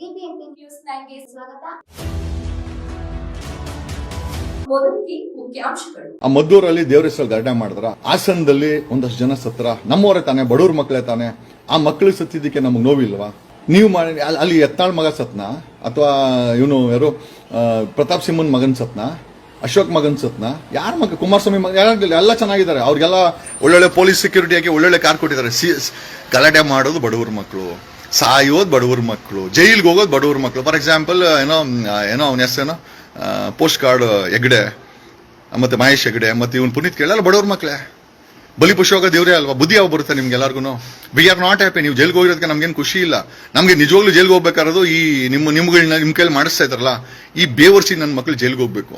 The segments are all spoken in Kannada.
ನ್ಯೂಸ್ ಸ್ವಾಗತ. ಆ ಮದ್ದೂರಲ್ಲಿ ದೇವ್ರ ಹೆಸರು ಗರಡೆ ಮಾಡಿದ್ರ, ಹಾಸನದಲ್ಲಿ ಒಂದಷ್ಟು ಜನ ಸತ್ರ ನಮ್ಮವರೇ ತಾನೆ, ಬಡವ್ರ ಮಕ್ಕಳೇ ತಾನೆ, ಆ ಮಕ್ಕಳು ಸತ್ತಿದ್ದಕ್ಕೆ ನಮಗೆ ನೋವಿಲ್ವಾ? ನೀವು ಮಾಡಿ ಅಲ್ಲಿ ಯತ್ನಾಳ್ ಮಗ ಸತ್ನ? ಅಥವಾ ಇವನು ಯಾರು? ಪ್ರತಾಪ್ ಸಿಂಹನ್ ಮಗನ್ ಸತ್ನ? ಅಶೋಕ್ ಮಗನ್ ಸತ್ನ? ಯಾರ ಮಗ? ಕುಮಾರಸ್ವಾಮಿ ಮಗ ಯಾರಾಗಲಿಲ್ಲ ಎಲ್ಲ ಚೆನ್ನಾಗಿದ್ದಾರೆ. ಅವ್ರಿಗೆಲ್ಲ ಒಳ್ಳೊಳ್ಳೆ ಪೊಲೀಸ್ ಸೆಕ್ಯೂರಿಟಿ ಆಗಿ ಒಳ್ಳೊಳ್ಳೆ ಕಾರ್ ಕೊಟ್ಟಿದ್ದಾರೆ. ಸಿ ಗಲಾಟೆ ಮಾಡೋದು ಬಡವ್ರ ಮಕ್ಕಳು ಸಾಯೋದು ಬಡವ್ರ ಮಕ್ಕಳು ಜೈಲ್ಗೆ ಹೋಗೋದು ಬಡವ್ರ ಮಕ್ಕಳು ಫಾರ್ ಎಕ್ಸಾಂಪಲ್ ಏನೋ ಆ, ಏನೋ ಅವನ ಹೆಸರೇನೋ? Postcard Hegde. ಮತ್ತು ಮಹೇಶ್ ಹೆಗ್ಡೆ ಮತ್ತು ಇವನು ಪುನೀತ್ ಕೇಳಲ್ಲ ಬಡವ್ರ ಬಲಿ ಬಲಿಪಶುವಾಗ ದೇವ್ರೇ ಅಲ್ವಾ? ಬುದ್ಧಿ ಯಾವ ಬರುತ್ತೆ ನಿಮ್ಗೆ ಎಲ್ಲರಿಗೂ ವಿ ಆರ್ ನಾಟ್ ಹ್ಯಾಪಿ ನೀವು ಜೈಲ್ಗೆ ಹೋಗಿರೋದಕ್ಕೆ ನಮ್ಗೇನು ಖುಷಿ ಇಲ್ಲ. ನಮಗೆ ನಿಜವಾಗ್ಲೂ ಜೈಲ್ಗೆ ಹೋಗ್ಬೇಕಾರದು ಈ ನಿಮ್ಮ ನಿಮ್ಗಳನ್ನ ನಿಮ್ಮ ಕೈಲಿ ಮಾಡಿಸ್ತಾ ಇದ್ರಲ್ಲ ಈ ಬೇವರ್ಸಿ ನನ್ನ ಮಕ್ಳು ಜೈಲ್ಗೆ ಹೋಗ್ಬೇಕು.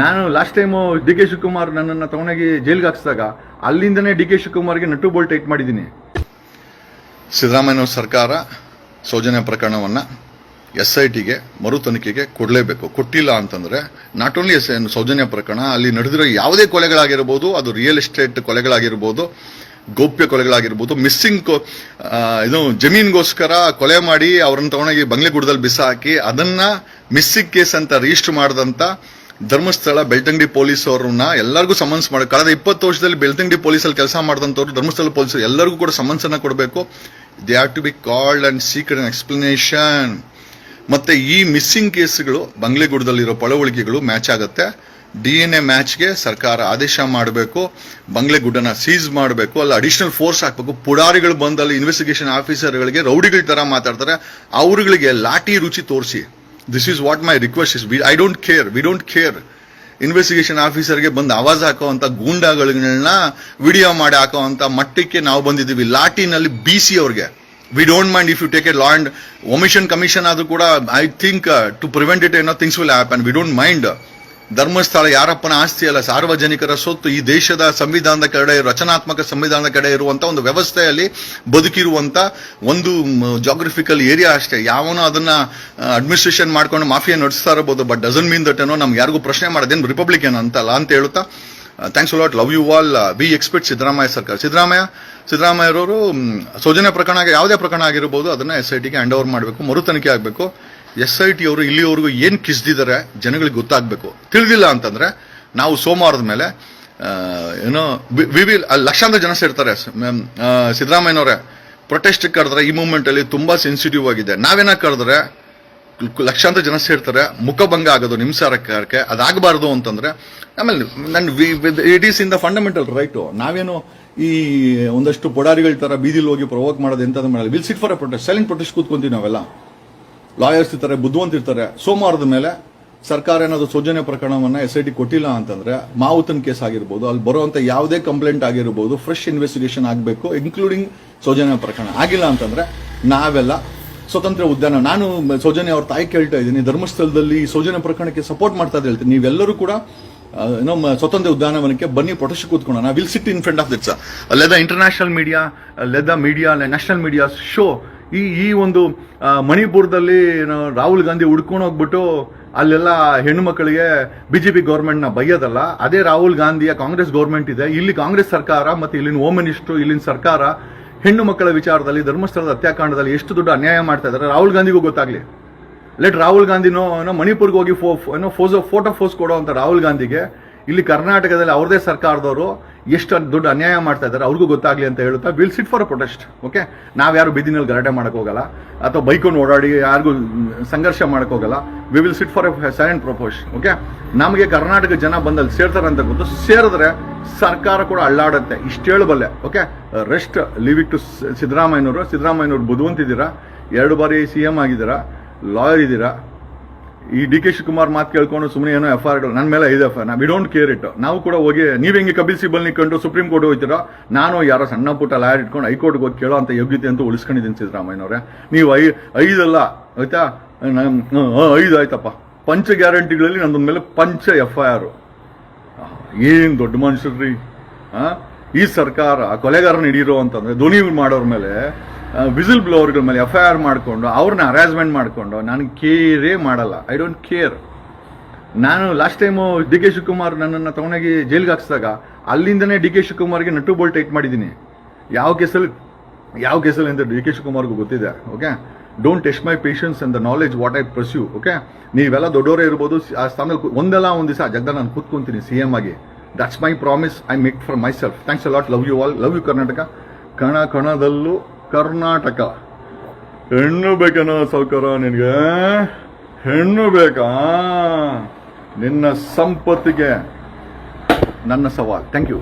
ನಾನು last time D K Shivakumar ನನ್ನನ್ನು ತಗೊಂಡೋಗಿ ಜೈಲ್ಗೆ ಹಾಕ್ಸಿದಾಗ ಅಲ್ಲಿಂದನೇ ಡಿ ಕೆ ಶಿವಕುಮಾರ್ಗೆ ನಟು ಬೋಲ್ಟ್ ಟೈಟ್ ಮಾಡಿದ್ದೀನಿ. ಸಿದ್ದರಾಮಯ್ಯ ಸರ್ಕಾರ ಸೌಜನ್ಯ ಪ್ರಕರಣವನ್ನು ಎಸ್ ಐ ಟಿಗೆ ಮರು ತನಿಖೆಗೆ ಕೊಡಲೇಬೇಕು. ಕೊಟ್ಟಿಲ್ಲ ಅಂತಂದರೆ ನಾಟ್ ಓನ್ಲಿ ಎಸ್ ಸೌಜನ್ಯ ಪ್ರಕರಣ, ಅಲ್ಲಿ ನಡೆದಿರೋ ಯಾವುದೇ ಕೊಲೆಗಳಾಗಿರ್ಬೋದು, ಅದು ರಿಯಲ್ ಎಸ್ಟೇಟ್ ಕೊಲೆಗಳಾಗಿರ್ಬೋದು, ಗೌಪ್ಯ ಕೊಲೆಗಳಾಗಿರ್ಬೋದು ಮಿಸ್ಸಿಂಗ್ ಇದು ಜಮೀನ್ಗೋಸ್ಕರ ಕೊಲೆ ಮಾಡಿ ಅವ್ರನ್ನ ತಗೊಂಡೋಗಿ ಬಂಗ್ಲೆ ಗುಡ್ದಲ್ಲಿ ಬಿಸಾಕಿ ಅದನ್ನು ಮಿಸ್ಸಿಂಗ್ ಕೇಸ್ ಅಂತ ರಿಜಿಸ್ಟರ್ ಮಾಡಿದಂತ ಧರ್ಮಸ್ಥಳ, ಬೆಳ್ತಂಗಡಿ ಪೊಲೀಸ್ ಅವ್ರನ್ನ ಎಲ್ಲರಿಗೂ ಸಮನ್ಸ್ ಮಾಡಿ, ಕಳೆದ ಇಪ್ಪತ್ತು ವರ್ಷದಲ್ಲಿ ಬೆಳ್ತಂಗಡಿ ಪೊಲೀಸಲ್ಲಿ ಕೆಲಸ ಮಾಡಿದಂಥವ್ರು ಧರ್ಮಸ್ಥಳ ಪೊಲೀಸ್ ಎಲ್ಲರಿಗೂ ಕೂಡ ಸಮನ್ಸ್ ಅನ್ನ ಕೊಡಬೇಕು they have to be called and secret explanation ಮತ್ತೆ ಈ ಮಿಸ್ಸಿಂಗ್ ಕೇಸ್ಗಳು ಬಂಗ್ಲೆಗೂಡದಲ್ಲಿರೋ ಪಳವಳಿಕೆಗಳು ಮ್ಯಾಚ್ ಆಗುತ್ತೆ. ಡಿ ಎನ್ ಎ ಮ್ಯಾಚ್ಗೆ ಸರ್ಕಾರ ಆದೇಶ ಮಾಡಬೇಕು. ಬಂಗ್ಲೆಗುಡ್ಡನ ಸೀಸ್ ಮಾಡಬೇಕು. ಅಲ್ಲಿ ಅಡಿಷನಲ್ ಫೋರ್ಸ್ ಹಾಕಬೇಕು. ಪುಡಾರಿಗಳು ಬಂದಲ್ಲಿ ಇನ್ವೆಸ್ಟಿಗೇಷನ್ ಆಫೀಸರ್ಗಳಿಗೆ ರೌಡಿಗಳ ತರ ಮಾತಾಡ್ತಾರೆ. ಅವರುಗಳಿಗೆ ಲಾಠಿ ರುಚಿ ತೋರಿಸಿ. This is what my request is I don't care we don't care investigation ಆಫೀಸರ್ಗೆ ಬಂದು ಆವಾಜ್ ಹಾಕುವಂತ ಗೂಂಡಾಗಳನ್ನ ವಿಡಿಯೋ ಮಾಡಿ ಹಾಕುವಂತ ಮಟ್ಟಕ್ಕೆ ನಾವು ಬಂದಿದ್ದೀವಿ. ಲಾಟಿನಲ್ಲಿ ಬಿಸಿ ಅವ್ರಿಗೆ. We don't mind if you take a law and omission commission ಆದರೂ ಕೂಡ I think to prevent it ಏನೋ things will happen we don't mind Dharmasthala ಯಾರಪ್ಪನ ಆಸ್ತಿ ಅಲ್ಲ, ಸಾರ್ವಜನಿಕರ ಸೊತ್ತು ಈ ದೇಶದ ಸಂವಿಧಾನದ ಕಡೆ ರಚನಾತ್ಮಕ ಸಂವಿಧಾನದ ಕಡೆ ಇರುವಂತ ಒಂದು ವ್ಯವಸ್ಥೆಯಲ್ಲಿ ಬದುಕಿರುವಂತ ಒಂದು ಜಾಗ್ರಫಿಕಲ್ ಏರಿಯಾ ಅಷ್ಟೇ. ಯಾವನೋ ಅದನ್ನ ಅಡ್ಮಿನಿಸ್ಟ್ರೇಷನ್ ಮಾಡ್ಕೊಂಡು ಮಾಫಿಯಾ ನಡೆಸ್ತಾ ಇರಬಹುದು ಬಟ್ ಡಸನ್ ಮೀನ್ ದಟ್ ಏನೋ ನಮ್ಗೆ ಯಾರಿಗೂ ಪ್ರಶ್ನೆ ಮಾಡೋದೇನು ರಿಪಬ್ಲಿಕನ್ ಅಂತಲ್ಲ ಅಂತ ಹೇಳುತ್ತಾ thanks lot love you all be expect Siddaramaiah ಸರ್ಕಾರ. ಸಿದ್ದರಾಮಯ್ಯ, ಸಿದ್ದರಾಮಯ್ಯರವರು ಸೌಜನ್ಯ ಪ್ರಕರಣ ಯಾವುದೇ ಪ್ರಕರಣ ಆಗಿರ್ಬೋದು, ಅದನ್ನ ಎಸ್ ಐ ಟಿಗೆ ಹ್ಯಾಂಡ್ ಓವರ್ ಮಾಡಬೇಕು ಮರು ಆಗಬೇಕು. ಎಸ್ ಐ ಟಿ ಅವರು ಇಲ್ಲಿವರೆಗೂ ಏನು ಕಿಸ್ದಿದ್ದಾರೆ ಜನಗಳಿಗೆ ಗೊತ್ತಾಗಬೇಕು. ತಿಳಿದಿಲ್ಲ ಅಂತಂದರೆ ನಾವು ಸೋಮವಾರದ ಮೇಲೆ ಏನೋ, ವಿ ಲಕ್ಷಾಂತರ ಜನ ಸೇರ್ತಾರೆ. ಸಿದ್ದರಾಮಯ್ಯನವರೇ. ಪ್ರೊಟೆಸ್ಟ್ ಕರೆದ್ರೆ ಈ ಮೂಮೆಂಟಲ್ಲಿ ತುಂಬ ಸೆನ್ಸಿಟಿವ್ ಆಗಿದೆ. ನಾವೇನ ಕರೆದ್ರೆ ಲಕ್ಷಾಂತರ ಜನ ಸೇರ್ತಾರೆ ಮುಖಭಂಗ ಆಗೋದು ನಿಮ್ಮ ಸರ್ಕಾರಕ್ಕೆ ಅದಾಗಬಾರ್ದು ಅಂತಂದರೆ, ಆಮೇಲೆ ನನ್ನ it is in the fundamental right ನಾವೇನು ಈ ಒಂದಷ್ಟು ಪೊಡಾರಿಗಳ ಥರ ಬೀದಿಲಿ ಹೋಗಿ ಪ್ರೊವೋಕ್ ಮಾಡೋದು ಎಂತ ಮಾಡಲ್ಲ. Will sit for a protest silent protest ಕೂತ್ಕೊಂತೀವಿ ನಾವೆಲ್ಲ. ಲಾಯರ್ಸ್ ಇರ್ತಾರೆ ಬುದ್ಧಿವಂತ ಇರ್ತಾರೆ ಸೋಮವಾರದ ಮೇಲೆ ಸರ್ಕಾರ ಏನಾದರೂ ಸೌಜನ್ಯ ಪ್ರಕರಣವನ್ನ ಎಸ್ ಐ ಟಿ ಕೊಟ್ಟಿಲ್ಲ ಅಂತಂದ್ರೆ ಮಾವುತನ್ ಕೇಸ್ ಆಗಿರ್ಬೋದು ಅಲ್ಲಿ ಬರುವಂತ ಯಾವುದೇ ಕಂಪ್ಲೇಂಟ್ ಆಗಿರ್ಬೋದು ಫ್ರೆಶ್ ಇನ್ವೆಸ್ಟಿಗೇಷನ್ ಆಗಬೇಕು ಇನ್ಕ್ಲೂಡಿಂಗ್ ಸೌಜನ್ಯ ಪ್ರಕರಣ. ಆಗಿಲ್ಲ ಅಂತಂದ್ರೆ ನಾವೆಲ್ಲ ಸ್ವತಂತ್ರ ಉದ್ಯಾನ ನಾನು ಸೌಜನ್ಯ ಅವ್ರ ತಾಯಿ ಕೇಳ್ತಾ ಇದ್ದೀನಿ ಧರ್ಮಸ್ಥಳದಲ್ಲಿ ಸೌಜನ್ಯ ಪ್ರಕರಣಕ್ಕೆ ಸಪೋರ್ಟ್ ಮಾಡ್ತಾ ಇದ್ದೆ ಹೇಳ್ತೀನಿ. ನೀವೆಲ್ಲರೂ ಕೂಡ ಆ, ಏನೋ ಮ- ಸ್ವತಂತ್ರ ಉದ್ಯಾನವನಕ್ಕೆ ಬನ್ನಿ protest ಕೂತ್ಕೊಳ್ಳೋಣ. Will sit in front of this. Let the international media let the media national media show ಈ ಈ ಒಂದು ಮಣಿಪುರದಲ್ಲಿ ರಾಹುಲ್ ಗಾಂಧಿ ಹುಡ್ಕೊಂಡು ಹೋಗ್ಬಿಟ್ಟು ಅಲ್ಲೆಲ್ಲ ಹೆಣ್ಣು ಮಕ್ಕಳಿಗೆ ಬಿಜೆಪಿ ಪಿ ಗೌರ್ಮೆಂಟ್ನ ಬೈಯೋದಲ್ಲ, ಅದೇ ರಾಹುಲ್ ಗಾಂಧಿಯ ಕಾಂಗ್ರೆಸ್ ಗೌರ್ಮೆಂಟ್ ಇದೆ. ಇಲ್ಲಿ ಕಾಂಗ್ರೆಸ್ ಸರ್ಕಾರ ಮತ್ತು ಇಲ್ಲಿನ ಹೋಮ್ ಮಿನಿಸ್ಟ್ರು ಇಲ್ಲಿನ ಸರ್ಕಾರ ಹೆಣ್ಣು ಮಕ್ಕಳ ವಿಚಾರದಲ್ಲಿ, ಧರ್ಮಸ್ಥಳದ ಹತ್ಯಾಕಾಂಡದಲ್ಲಿ ಎಷ್ಟು ದೊಡ್ಡ ಅನ್ಯಾಯ ಮಾಡ್ತಾ ಇದ್ದಾರೆ, ರಾಹುಲ್ ಗಾಂಧಿಗೂ ಗೊತ್ತಾಗ್ಲಿ. ಲೆಟ್ ರಾಹುಲ್ ಗಾಂಧಿನೋ ಏನೋ ಮಣಿಪುರ್ಗೆ ಹೋಗಿ ಫೋ ಏನೋ ಫೋಸೋ ಫೋಟೋ ಫೋಸ್ ಕೊಡೋ ಅಂತ ರಾಹುಲ್ ಗಾಂಧಿಗೆ. ಇಲ್ಲಿ ಕರ್ನಾಟಕದಲ್ಲಿ ಅವ್ರದೇ ಸರ್ಕಾರದವರು ಎಷ್ಟು ದೊಡ್ಡ ಅನ್ಯಾಯ ಮಾಡ್ತಾ ಇದ್ದಾರೆ, ಅವ್ರಿಗೂ ಗೊತ್ತಾಗ್ಲಿ ಅಂತ ಹೇಳುತ್ತಾ will sit for protest okay ನಾವ್ಯಾರು ಬೀದಿನಲ್ಲಿ ಗಲಾಟೆ ಮಾಡಕ್ಕೆ ಹೋಗಲ್ಲ, ಅಥವಾ ಬೈಕೊಂಡು ಓಡಾಡಿ ಯಾರಿಗೂ ಸಂಘರ್ಷ ಮಾಡಕ್ಕೆ ಹೋಗಲ್ಲ we will sit for a silent propose okay ನಮಗೆ ಕರ್ನಾಟಕ ಜನ ಬಂದಲ್ಲಿ ಸೇರ್ತಾರೆ ಅಂತ ಗೊತ್ತು, ಸೇರಿದ್ರೆ ಸರ್ಕಾರ ಕೂಡ ಅಳ್ಳಾಡುತ್ತೆ ಇಷ್ಟು ಹೇಳಬಲ್ಲೆ okay rest leave it to ಸಿದ್ದರಾಮಯ್ಯನವರು ಸಿದ್ದರಾಮಯ್ಯನವರು ಬುದ್ಧವಂತಿದ್ದೀರಾ? ಎರಡು ಬಾರಿ ಸಿ ಎಂ ಆಗಿದ್ದೀರಾ? ಲಾಯರ್ ಇದ್ದೀರಾ? ಈ ಡಿ ಕೆ ಶಿವಕುಮಾರ್ ಮಾತು ಕೇಳ್ಕೊಂಡು ಸುಮ್ಮನೆ ಏನೋ ಎಫ್ ಆರ್ ನನ್ನ ಮೇಲೆ ಐದು F I we don't care it ನಾವು ಕೂಡ ಹೋಗಿ, ನೀವು ಹೆಂಗೆ ಕಪಿಲ್ ಸಿಬಲ್ ನಿಂತ್ಕೊಂಡು ಸುಪ್ರೀಂ ಕೋರ್ಟ್ ಹೋಗ್ತೀರೋ ನಾನು ಯಾರೋ ಸಣ್ಣ ಪುಟ್ಟ ಲಾಯರ್ ಇಟ್ಕೊಂಡು ಹೈಕೋರ್ಟ್ಗೆ ಹೋಗಿ ಕೇಳೋ ಅಂತ ಯೋಗ್ಯತೆ ಅಂತ ಉಳಿಸ್ಕೊಂಡಿದ್ದೀನಿ ಸಿದ್ದರಾಮಯ್ಯನವ್ರೆ. ನೀವು ಐ ಐದಲ್ಲ, ಆಯ್ತಾ? ಐದು ಆಯ್ತಪ್ಪ. ಪಂಚ ಗ್ಯಾರಂಟಿಗಳಲ್ಲಿ ನಂದೊಂದ ಮೇಲೆ ಪಂಚ ಎಫ್ ಐ ಆರು ಏನು ದೊಡ್ಡ ಮನುಷ್ಯರ್ರಿ? ಈ ಸರ್ಕಾರ ಕೊಲೆಗಾರನ ಹಿಡೀರೋ ಅಂತಂದ್ರೆ ಧ್ವನಿ ಮಾಡೋರ ಮೇಲೆ ವಿಸಿಲ್ ಬ್ಲೋವರ್ಗಳ ಮೇಲೆ ಎಫ್ ಐ ಆರ್ ಮಾಡಿಕೊಂಡು, ಅವ್ರನ್ನ ಅರೇಸ್ಮೆಂಟ್ ಮಾಡಿಕೊಂಡು, ನಾನು ಕೇರೇ ಮಾಡಲ್ಲ. ಐ ಡೋಂಟ್ ಕೇರ್ ನಾನು last time D K Shivakumar ನನ್ನನ್ನು ತೊಗೊಂಡೋಗಿ ಜೈಲಿಗೆ ಹಾಕ್ಸಿದಾಗ, ಅಲ್ಲಿಂದನೇ ಡಿ ಕೆ ಶಿವಕುಮಾರ್ಗೆ ನಟ್ಟು ಬೋಲ್ಟ್ ಟೈಟ್ ಮಾಡಿದ್ದೀನಿ. ಯಾವ ಕೇಸಲ್ಲಿ ಯಾವ ಕೇಸಲ್ಲಿ ಅಂತ ಡಿ ಕೆ ಶಿವಕುಮಾರ್ಗೂ ಗೊತ್ತಿದೆ okay don't test my patience and the knowledge what I pursue okay ನೀವೆಲ್ಲ ದೊಡ್ಡವರೇ ಇರ್ಬೋದು, ಆ ಸ್ಥಾನದಲ್ಲಿ ಒಂದಲ್ಲ ಒಂದು ದಿವಸ ಆ ನಾನು ಕೂತ್ಕೊಂತೀನಿ ಸಿ ಎಂ ಆಗಿ. That's my promise I make for myself thanks a lot love you all love you Karnataka ಕಣ ಕಣದಲ್ಲೂ ಕರ್ನಾಟಕ. ಹೆಣ್ಣು ಬೇಕೇನೋ ಸೌಕರ ನಿನಗೆ? ಹೆಣ್ಣು ಬೇಕಾ? ನಿನ್ನ ಸಂಪತ್ತಿಗೆ ನನ್ನ ಸವಾಲ್. Thank you